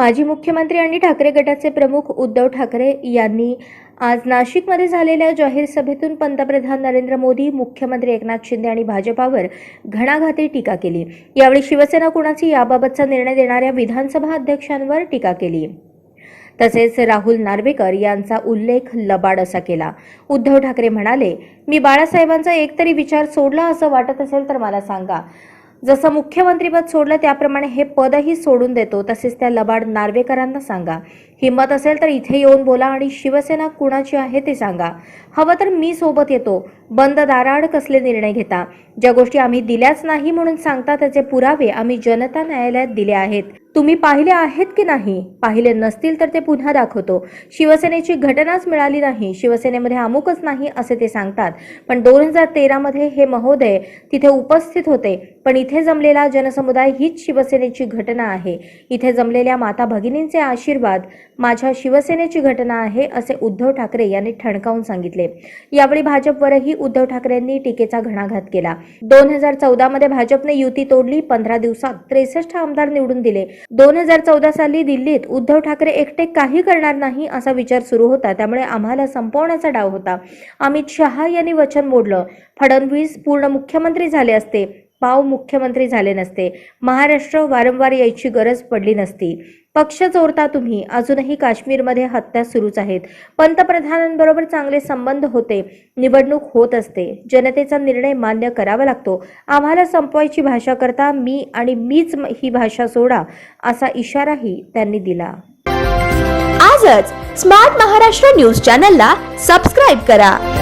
माजी मुख्यमंत्री आणि ठाकरे गटाचे प्रमुख उद्धव ठाकरे यांनी आज नाशिकमध्ये झालेल्या जाहीर सभेतून पंतप्रधान नरेंद्र मोदी मुख्यमंत्री एकनाथ शिंदे आणि भाजपावर घणाघाती टीका केली. यावेळी शिवसेना कुणाची याबाबतचा निर्णय देणाऱ्या विधानसभा अध्यक्षांवर टीका केली. तसेच राहुल नार्वेकर यांचा उल्लेख लबाड असा केला. उद्धव ठाकरे म्हणाले मी बाळासाहेबांचा एकतरी विचार सोडला असं वाटत असेल तर मला सांगा. जसं मुख्यमंत्रीपद सोडलं त्याप्रमाणे हे पदही सोडून देतो तसेच त्या लबाड नार्वेकरांना सांगा. हिंमत असेल तर इथे येऊन बोला आणि शिवसेना कुणाची आहे ते सांगा. हवं तर मी सोबत येतो. बंद दाराआड कसले निर्णय घेता? ज्या गोष्टी आम्ही दिल्याच नाही म्हणून सांगता त्याचे पुरावे आम्ही जनता न्यायालयात दिले आहेत. तुम्ही पाहिले आहेत की नाही? पाहिले नसतील तर ते पुन्हा दाखवतो. शिवसेनेची घटनाच मिळाली नाही. शिवसेनेमध्ये अमुकच नाही असे ते सांगतात. पण दोन हजार तेरामध्ये हे महोदय तिथे उपस्थित होते. पण इथे जमलेला जनसमुदाय हीच शिवसेनेची घटना आहे. इथे जमलेल्या माता भगिनींचे आशीर्वाद माझ्या शिवसेनेची घटना आहे असे उद्धव ठाकरे यांनी ठणकावून सांगितले. यावेळी भाजपवरही उद्धव ठाकरेंनी टीकेचा घणाघात केला. दोन हजार चौदा मध्ये भाजपने युती तोडली पंधरा दिवसात त्रेसष्ट आमदार निवडून दिले. दोन हजार चौदा साली दिल्लीत उद्धव ठाकरे एकटे काही करणार नाही असा विचार सुरू होता त्यामुळे आम्हाला संपवण्याचा डाव होता. अमित शहा यांनी वचन मोडलं. फडणवीस पूर्ण मुख्यमंत्री झाले असते. पाव मुख्यमंत्री झाले नसते. महाराष्ट्र वारंवार यायची गरज पडली नसती. पक्ष चोरता तुम्ही. अजूनही काश्मीरमध्ये हत्या सुरूच आहेत. पंतप्रधानांबरोबर चांगले संबंध होते. निवडणूक होत असते. जनतेचा निर्णय मान्य करावा लागतो. आम्हाला संपवायची भाषा करता मी आणि मीच ही भाषा सोडा असा इशाराही त्यांनी दिला. आजच स्मार्ट महाराष्ट्र न्यूज चॅनलला सबस्क्राईब करा.